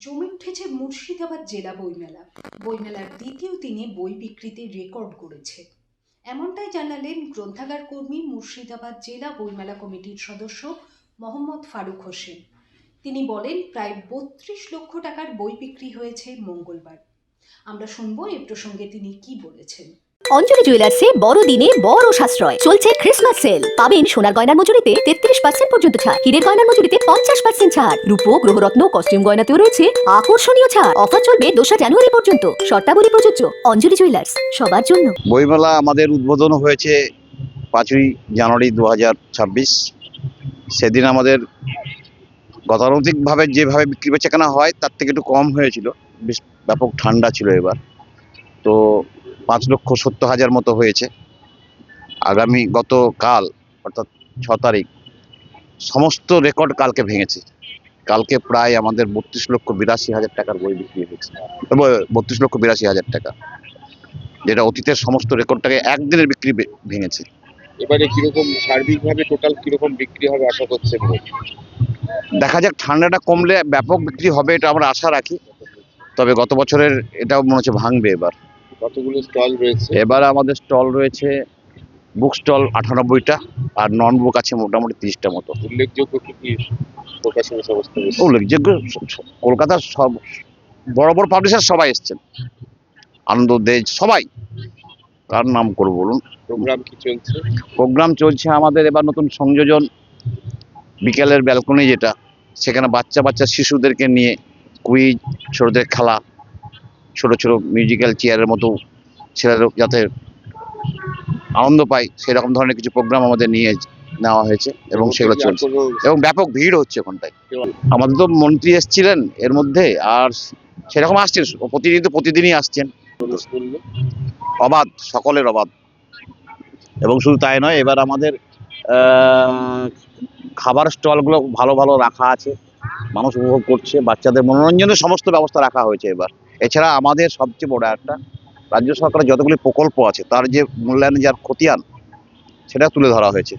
জমে উঠেছে মুর্শিদাবাদ জেলা বইমেলা। বইমেলার দ্বিতীয় দিনে বই বিক্রিতে রেকর্ড করেছে এমনটাই জানালেন গ্রন্থাগার কর্মী মুর্শিদাবাদ জেলা বইমেলা কমিটির সদস্য মোহাম্মদ ফারুক হোসেন। তিনি বলেন, প্রায় বত্রিশ লক্ষ টাকার বই বিক্রি হয়েছে মঙ্গলবার। আমরা শুনব এ প্রসঙ্গে তিনি কি বলেছেন। অঞ্জলি জুয়েলার্সে বড়দিনে বড় সাশ্রয়। চলছে ক্রিসমাস সেল পাবেন সোনার গয়নার মজুরিতে তেত্রিশ পার্সেন্ট পর্যন্ত ছাড়। হীরের গয়নার মজুরিতে পঞ্চাশ পার্সেন্ট ছাড়। রূপো, গ্রহরত্ন কস্টিউম গয়নাতেও রয়েছে আকর্ষণীয় ছাড়। অফার চলবে দোসরা জানুয়ারি পর্যন্ত। শর্তাবলী প্রযোজ্য অঞ্জলি জুয়েলার্স। সবার জন্য। বইমেলা আমাদের উদ্বোধন হয়েছে পাঁচই জানুয়ারি দু হাজার ছাব্বিশ। সেদিন আমাদের গতানুগতিকভাবে যেভাবে বিক্রি বেচাকেনা হয়, তার থেকে একটু কম হয়েছিল। বেশ ব্যাপক ঠান্ডা ছিল এবার। তো পাঁচ লক্ষ সত্তর হাজার মতো হয়েছে। আগামী গতকাল অর্থাৎ ছ তারিখ সমস্ত রেকর্ড কালকে ভেঙেছে। কালকে প্রায় আমাদের বত্রিশ লক্ষ বিরাশি হাজার টাকার বই বিক্রি হয়েছে। বত্রিশ লক্ষ বিরাশি হাজার টাকা। যেটা অতীতের সমস্ত রেকর্ডটাকে একদিনের বিক্রি ভেঙেছে। এবারে কীরকম সার্বিকভাবে টোটাল কীরকম বিক্রি হবে আশা করছেন? দেখা যাক ঠান্ডাটা কমলে ব্যাপক বিক্রি হবে এটা আমরা আশা রাখি। তবে গত বছরের এটাও মনে হচ্ছে ভাঙবে এবার। কতগুলো স্টল রয়েছে? এবার আমাদের স্টল রয়েছে বুক স্টল আটানব্বইটা আর নন বুক আছে মোটামুটি তিরিশটা মতো। উল্লেখযোগ্য কি কি প্রকাশনী সংস্থা উল্লেখযোগ্য কলকাতার সব বড় বড় পাবলিশার সবাই এসছেন। আনন্দ দেজ সবাই। কার নাম করব বলুন? প্রোগ্রাম কি চলছে? প্রোগ্রাম চলছে আমাদের এবার নতুন সংযোজন বিকেলের ব্যালকনি যেটা সেখানে বাচ্চা বাচ্চা শিশুদেরকে নিয়ে কুইজ ছোটদের খেলা ছোট ছোট মিউজিক্যাল চেয়ারের মতো ছেলেরা যাতে আনন্দ পায় সেরকম ধরনের কিছু প্রোগ্রাম আমাদের নিয়ে নেওয়া হয়েছে এবং সেগুলো চলছে। এবং ব্যাপক ভিড় হচ্ছে ওখানটায়। আমাদের তো মন্ত্রী এসছিলেন এর মধ্যে আর সেরকম আসছেন প্রতিদিন তো প্রতিদিনই আসছেন। অবাধ সকলের অবাধ। এবং শুধু তাই নয় এবার আমাদের খাবার স্টলগুলো ভালো ভালো রাখা আছে মানুষ উপভোগ করছে বাচ্চাদের মনোরঞ্জনের সমস্ত ব্যবস্থা রাখা হয়েছে এবার। এছাড়া আমাদের সবচেয়ে বড় একটা রাজ্য সরকারের যতগুলি প্রকল্প আছে, তার যে মূল্যায়নে যার খতিয়ান, সেটা তুলে ধরা হয়েছে।